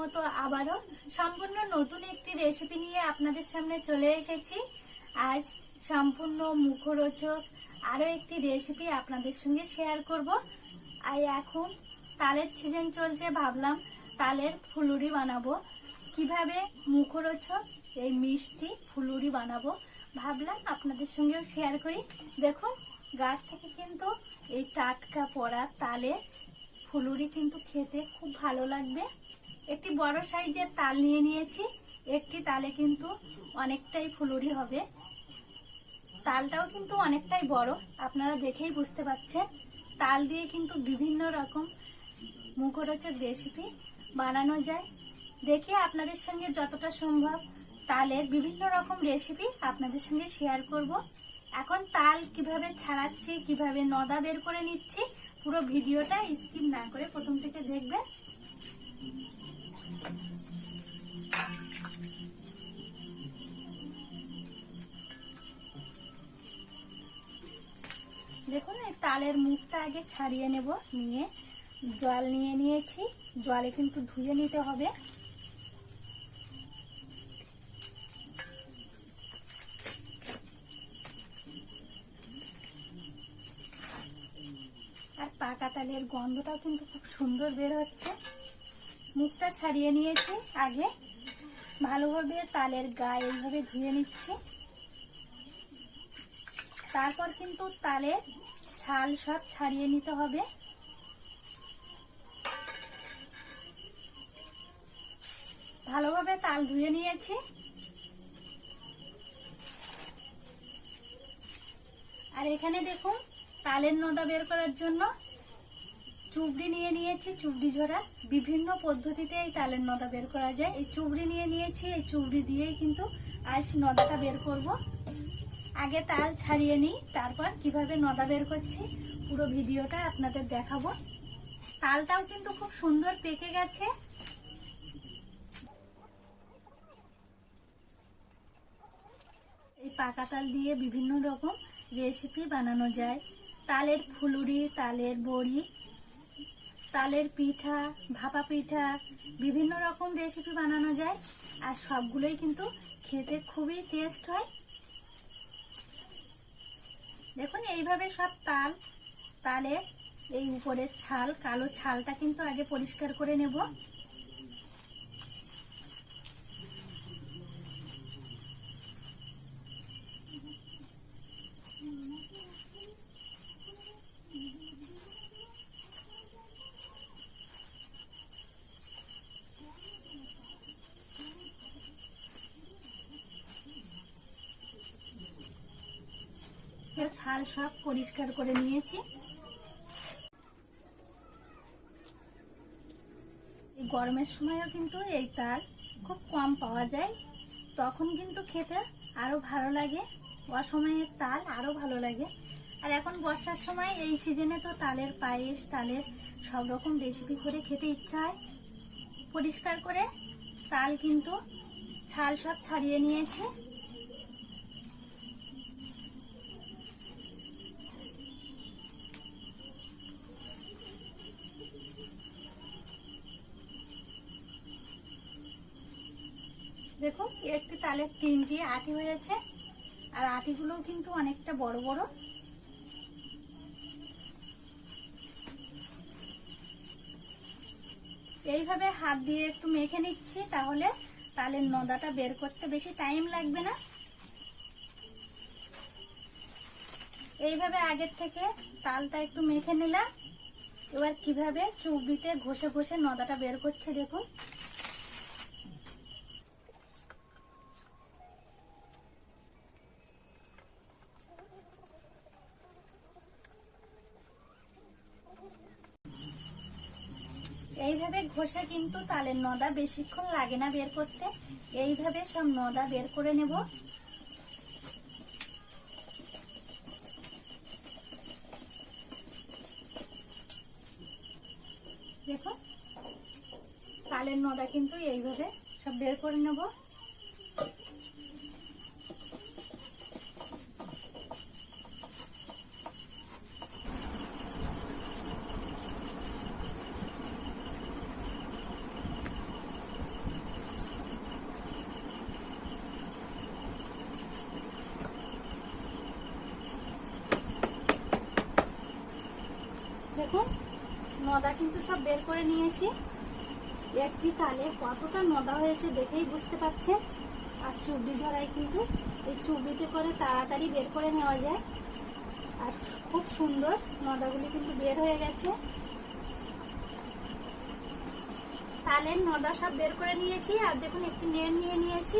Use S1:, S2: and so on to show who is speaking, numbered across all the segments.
S1: মতো আবারও সম্পূর্ণ নতুন একটি রেসিপি নিয়ে আপনাদের সামনে চলে এসেছি। আজ সম্পূর্ণ মুখরোচক আরও একটি রেসিপি আপনাদের সঙ্গে শেয়ার করব। আর এখন তালের সিজন চলছে, ভাবলাম তালের ফুলুরি বানাবো। কীভাবে মুখরোচক এই মিষ্টি ফুলুরি বানাবো ভাবলাম আপনাদের সঙ্গেও শেয়ার করি। দেখুন, গাছ থেকে কিন্তু এই টাটকা পড়া তালের ফুলুরি কিন্তু খেতে খুব ভালো লাগবে। একটি বড় সাইজের তাল নিয়ে নিয়েছি। একটি তালে কিন্তু অনেকটাই ফুলুরি হবে। তালটাও কিন্তু অনেকটাই বড়, আপনারা দেখেই বুঝতে পারছেন তাল দিয়ে কিন্তু বিভিন্ন রকম মুখরোচক রেসিপি বানানো যায়। দেখি আপনাদের সঙ্গে যতটা সম্ভব তালের বিভিন্ন রকম রেসিপি আপনাদের সঙ্গে শেয়ার করব। এখন তাল কীভাবে ছাড়াচ্ছি, কীভাবে নদা বের করে নিচ্ছি পুরো ভিডিওটা স্কিপ না করে প্রথম থেকে দেখবে। দেখুন, এই তালের মুখটা আগে ছাড়িয়ে নেব, নিয়ে জল নিয়ে নিয়েছি। জলে কিন্তু ধুয়ে নিতে হবে। আর তালের গন্ধটাও কিন্তু খুব সুন্দর বের হচ্ছে। মুখটা ছাড়িয়ে নিয়েছি আগে। ভালোভাবে তালের গায়ে এইভাবে ধুয়ে নিচ্ছি। তারপর কিন্তু তালে ছাল সব ছাড়িয়ে নিতে হবে। ভালোভাবে তাল ধুয়ে নিয়েছি। আর এখানে দেখুন, তালের নদা বের করার জন্য চুবড়ি নিয়ে নিয়েছি, চুবড়ি ঝোড়া বিভিন্ন পদ্ধতিতে এই তালের নদা বের করা যায়। এই চুবড়ি নিয়ে নিয়েছি, এই চুবড়ি দিয়েই কিন্তু আজ নদাটা বের করব। আগে তাল ছাড়িয়ে নিই, তারপর কীভাবে নদা বের করছি, পুরো ভিডিওটা আপনাদের দেখাবো। তালটাও কিন্তু খুব সুন্দর পেকে গেছে। এই পাকা তাল দিয়ে বিভিন্ন রকম রেসিপি বানানো যায়। তালের ফুলুরি, তালের বড়ি তালের পিঠা, ভাপা পিঠা, বিভিন্ন রকম রেসিপি বানানো যায়। আর সবগুলোই কিন্তু খেতে খুবই টেস্ট হয়। দেখুন, এইভাবে সব তাল, তালের এই উপরের ছাল, কালো ছালটা কিন্তু আগে পরিষ্কার করে নেব। এর ছাল সব পরিষ্কার করে নিয়েছি। গরমের সময়ও কিন্তু এই তাল খুব কম পাওয়া যায়। তখন কিন্তু খেতে আরও ভালো লাগে অসময়ের তাল আরও ভালো লাগে। আর এখন বর্ষার সময় এই সিজনে তো তালের পায়েস, তালের সব রকম রেসিপি করে খেতে ইচ্ছা হয়। পরিষ্কার করে তাল কিন্তু ছাল সব ছাড়িয়ে নিয়েছি। দেখুন একটি তালের তিনটি আটি হয়েছে, আর আটিগুলোও কিন্তু অনেকটা বড় বড়। এইভাবে হাত দিয়ে একটু মেখে নিচ্ছি, তাহলে তালের নদাটা বের করতে বেশি টাইম লাগবে না। এইভাবে আগের থেকে তালটা একটু মেখে নিলাম। এবার কীভাবে চুবড়িতে ঘষে ঘষে নদাটা বের করছে দেখুন। এইভাবে কিন্তু তালের নদা বেশিক্ষণ লাগে না বের করতে। এইভাবে সব নদা বের করে নেব। দেখো তালের নদা কিন্তু এইভাবে সব বের করে নেব। নদা কিন্তু সব বের করে নিয়েছি। একটি তালে কতটা নদা হয়েছে দেখেই বুঝতে পারছেন? আর চুবড়ি ঝরাই কিন্তু এই চুবড়িতে করে তাড়াতাড়ি বের করে নেওয়া যায়। আর খুব সুন্দর নদাগুলি কিন্তু বের হয়ে গেছে। তালের নদা সব বের করে নিয়েছি, আর দেখুন একটি নেড় নিয়ে নিয়েছি।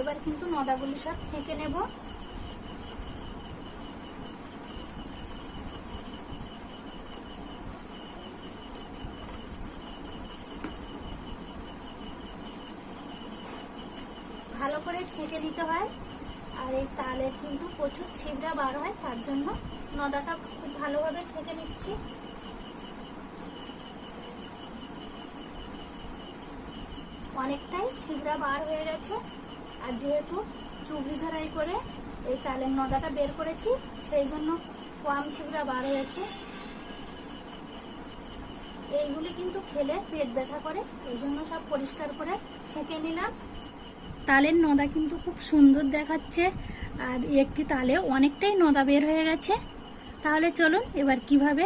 S1: এবার কিন্তু নদাগুলি সব ছেঁকে নেব ভালো করে ছেঁকে নিতে হয়। আর এই তালের কিন্তু প্রচুর ছিবড়া বার হয়, তার জন্য নদাটা খুব ভালোভাবে ছেঁকে নিচ্ছি। অনেকটাই ছিবড়া বার হয়ে গেছে। আর যেহেতু চুবড়ি ঝাড়াই করে এই তালের নদাটা বের করেছি, সেই জন্য কম ছিবড়া বার হয়েছে। এইগুলি কিন্তু খেলে পেট ব্যথা করে, এই জন্য সব পরিষ্কার করে ছেঁকে নিলাম। তালের নদা কিন্তু খুব সুন্দর দেখাচ্ছে। আর একটি তালে অনেকটাই নদা বের হয়ে গেছে। তাহলে চলুন এবার কীভাবে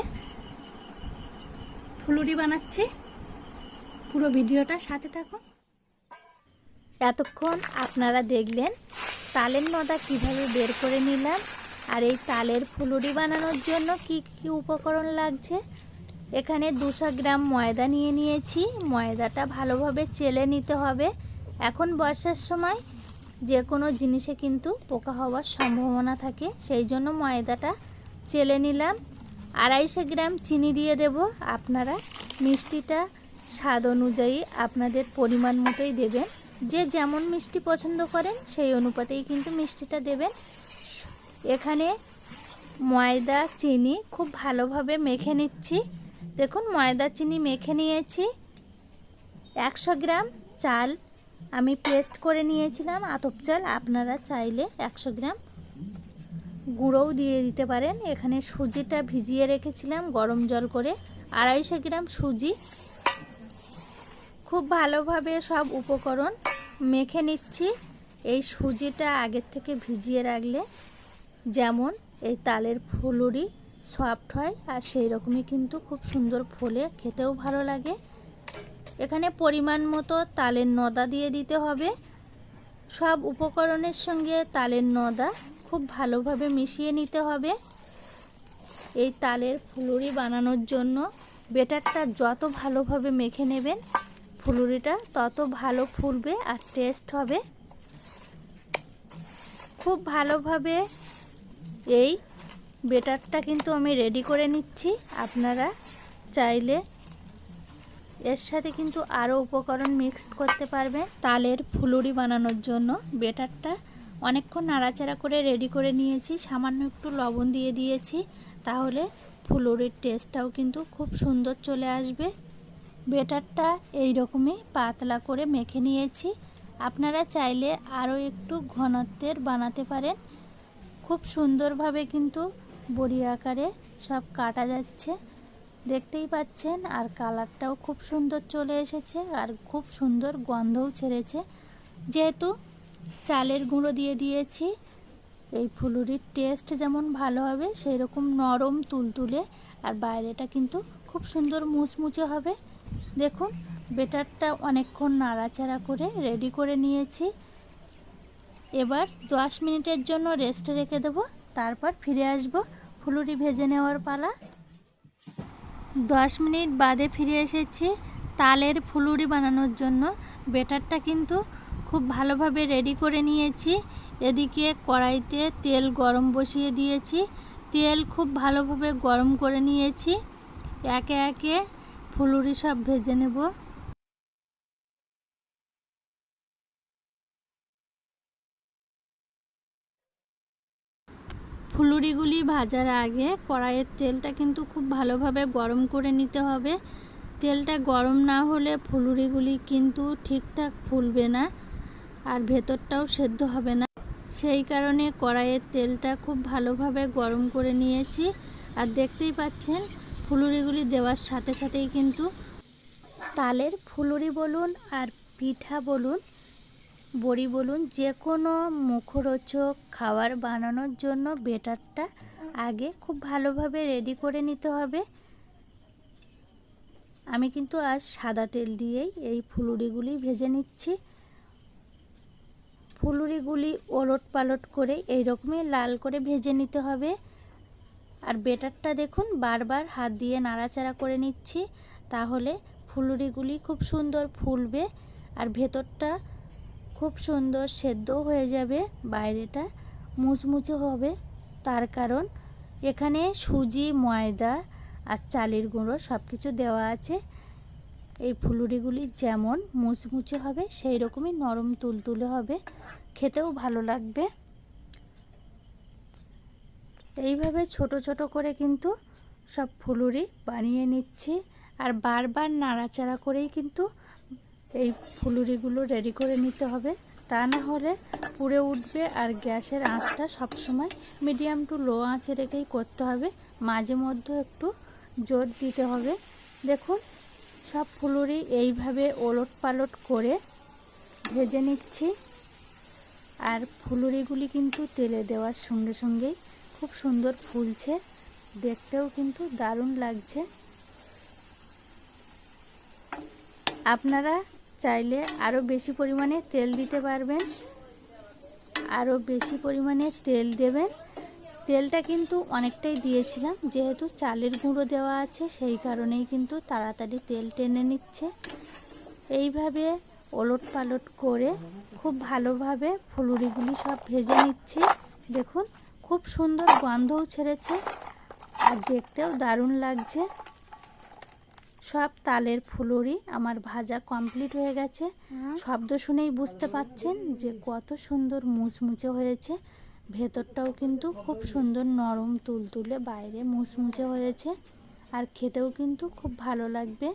S1: ফুলুরি বানাচ্ছি। পুরো ভিডিওটা সাথে থাকুন। এতক্ষণ আপনারা দেখলেন তালের নদা কীভাবে বের করে নিলাম আর এই তালের ফুলুরি বানানোর জন্য কি কি উপকরণ লাগছে। এখানে দুশো গ্রাম ময়দা নিয়ে নিয়েছি। ময়দাটা ভালোভাবে চেলে নিতে হবে। এখন বর্ষার সময় যে কোনো জিনিসে কিন্তু পোকা হওয়ার সম্ভাবনা থাকে। সেই জন্য ময়দাটা চেলে নিলাম। আড়াইশো গ্রাম চিনি দিয়ে দেব। আপনারা মিষ্টিটা স্বাদ অনুযায়ী আপনাদের পরিমাণ মতোই দেবেন। যে যেমন মিষ্টি পছন্দ করেন, সেই অনুপাতেই কিন্তু মিষ্টিটা দেবেন। এখানে ময়দা, চিনি খুব ভালোভাবে মেখে নিচ্ছি। দেখুন, ময়দা, চিনি মেখে নিয়েছি। একশো গ্রাম চাল আমি পেস্ট করে নিয়েছিলাম আতপ চাল। আপনারা চাইলে একশো গ্রাম গুঁড়োও দিয়ে দিতে পারেন। এখানে সুজিটা ভিজিয়ে রেখেছিলাম গরম জল করে। আড়াইশো গ্রাম সুজি। খুব ভালোভাবে সব উপকরণ মেখে নিচ্ছি। এই সুজিটা আগের থেকে ভিজিয়ে রাখলে যেমন এই তালের ফুলুরি সফট হয় আর সেই রকমই কিন্তু খুব সুন্দর ফোলে খেতেও ভালো লাগে। এখানে পরিমাণ মতো তালের নদা দিয়ে দিতে হবে। সব উপকরণের সঙ্গে তালের নদা খুব ভালোভাবে মিশিয়ে নিতে হবে। এই তালের ফুলুরি বানানোর জন্য বেটারটা যত ভালোভাবে মেখে নেবেন, ফুলুরিটা তত ভালো ফুলবে আর টেস্ট হবে। খুব ভালোভাবে এই বেটারটা কিন্তু আমি রেডি করে নিচ্ছি। আপনারা চাইলে এর সাথে কিন্তু আরও উপকরণ মিক্সড করতে পারবে। তালের ফুলুরি বানানোর জন্য বেটারটা অনেকক্ষণ নাড়াচাড়া করে রেডি করে নিয়েছি। সামান্য একটু লবণ দিয়ে দিয়েছি। তাহলে ফুলুরির টেস্টটাও কিন্তু খুব সুন্দর চলে আসবে। বেটারটা এই রকমই পাতলা করে মেখে নিয়েছি। আপনারা চাইলে আরও একটু ঘনত্বের বানাতে পারেন। খুব সুন্দরভাবে কিন্তু বড়ি আকারে সব কাটা যাচ্ছে। দেখতেই পাচ্ছেন, আর কালারটাও খুব সুন্দর চলে এসেছে, আর খুব সুন্দর গন্ধও ছেড়েছে। যেহেতু চালের গুঁড়ো দিয়ে দিয়েছি, এই ফুলুরির টেস্ট যেমন ভালো হবে সেই রকম নরম তুলতুলে, আর বাইরেটা কিন্তু খুব সুন্দর মুচমুচে হবে। দেখুন, বেটারটা অনেকক্ষণ নাড়াচাড়া করে রেডি করে নিয়েছি। এবার দশ মিনিটের জন্য রেস্টে রেখে দেবো, তারপর ফিরে আসব ফুলুরি ভেজে নেওয়ার পালা। দশ মিনিট বাদে ফিরে এসেছি তালের ফুলুরি বানানোর জন্য। বেটারটা কিন্তু খুব ভালোভাবে রেডি করে নিয়েছি। এদিকে কড়াইতে তেল গরম বসিয়ে দিয়েছি। তেল খুব ভালোভাবে গরম করে নিয়েছি। একে একে ফুলুরি সব ভেজে নেব। ফুলুরিগুলি ভাজার আগে কড়াইয়ের তেলটা কিন্তু খুব ভালোভাবে গরম করে নিতে হবে। তেলটা গরম না হলে ফুলুরিগুলি কিন্তু ঠিকঠাক ফুলবে না আর ভেতরটাও সেদ্ধ হবে না। সেই কারণে কড়াইয়ের তেলটা খুব ভালোভাবে গরম করে নিয়েছি। আর দেখতেই পাচ্ছেন, ফুলুরিগুলি দেওয়ার সাথে সাথেই কিন্তু তালের ফুলুরি বলুন আর পিঠা বলুন বড়ি বলুন যে কোনো মুখরোচক খাবার বানানোর জন্য বেটারটা আগে খুব ভালোভাবে রেডি করে নিতে হবে। আমি কিন্তু আজ সাদা তেল দিয়েই এই ফুলুরিগুলি ভেজে নিচ্ছি। ফুলুরিগুলি ওলট পালট করে এই রকমই লাল করে ভেজে নিতে হবে। আর বেটারটা দেখুন, বারবার হাত দিয়ে নাড়াচাড়া করে নিচ্ছি, তাহলে ফুলুরিগুলি খুব সুন্দর ফুলবে। আর ভেতরটা খুব সুন্দর সেদ্ধ হয়ে যাবে, বাইরেটা মুচমুচে হবে। তার কারণ এখানে সুজি, ময়দা আর চালের গুঁড়ো সব কিছু দেওয়া আছে। এই ফুলুরিগুলি যেমন মুচমুচে হবে সেই রকমই নরম তুলতুলে হবে। খেতেও ভালো লাগবে। এইভাবে ছোট ছোট করে কিন্তু সব ফুলুরি বানিয়ে নিচ্ছি। আর বারবার নাড়াচাড়া করেই কিন্তু এই ফুলুরিগুলো রেডি করে নিতে হবে। তা না হলে পুড়ে উঠবে আর গ্যাসের আঁচটা সবসময় মিডিয়াম টু লো আঁচে রেখেই করতে হবে। মাঝে মধ্যে একটু জোর দিতে হবে। দেখুন, সব ফুলুরি এইভাবে ওলট পালট করে ভেজে নিচ্ছি। আর ফুলুরিগুলি কিন্তু তেলে দেওয়ার সঙ্গে সঙ্গেই খুব সুন্দর ফুলছে। দেখতেও কিন্তু দারুণ লাগছে। আপনারা চাইলে আরও বেশি পরিমাণে তেল দিতে পারবেন। আরও বেশি পরিমাণে তেল দেবেন। তেলটা কিন্তু অনেকটাই দিয়েছিলাম, যেহেতু চালের গুঁড়ো দেওয়া আছে, সেই কারণেই কিন্তু তাড়াতাড়ি তেল টেনে নিচ্ছে। এইভাবে ওলট পালট করে খুব ভালোভাবে ফুলুরিগুলি সব ভেজে নিচ্ছি। দেখুন, খুব সুন্দর গন্ধও ছেড়েছে আর দেখতেও দারুণ লাগছে। সব তালের ফুলুরি আমার ভাজা কমপ্লিট হয়ে গেছে। শব্দ শুনেই বুঝতে পাচ্ছেন যে কত সুন্দর মুচমুচে হয়েছে। ভেতরটাও কিন্তু খুব সুন্দর নরম তুলতুলে বাইরে মুচমুচে হয়েছে। আর খেতেও কিন্তু খুব ভালো লাগবে।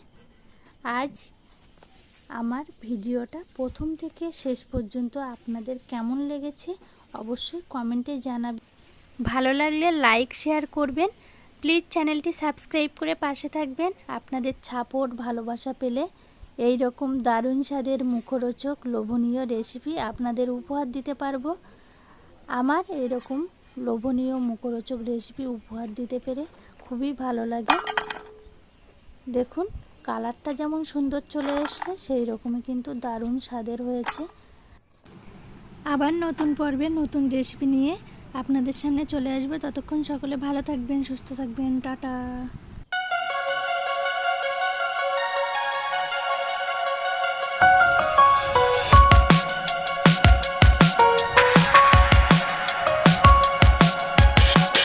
S1: আজ আমার ভিডিওটা প্রথম থেকে শেষ পর্যন্ত আপনাদের কেমন লেগেছে অবশ্যই কমেন্টে জানাবেন। ভালো লাগলে লাইক শেয়ার করবেন। প্লিজ চ্যানেলটি সাবস্ক্রাইব করে পাশে থাকবেন। আপনাদের সাপোর্ট, ভালোবাসা পেলে এই রকম দারুণ স্বাদের মুখরোচক, লোভনীয় রেসিপি আপনাদের উপহার দিতে পারব। আমার এরকম লোভনীয়, মুখরোচক রেসিপি উপহার দিতে পেরে খুবই ভালো লাগে। দেখুন, কালারটা যেমন সুন্দর চলে এসছে সেই রকমই কিন্তু দারুণ স্বাদের হয়েছে। আবার নতুন পর্বে নতুন রেসিপি নিয়ে আপনাদের সামনে চলে আসবে। ততক্ষণ সকলে ভালো থাকবেন সুস্থ থাকবেন। টাটা।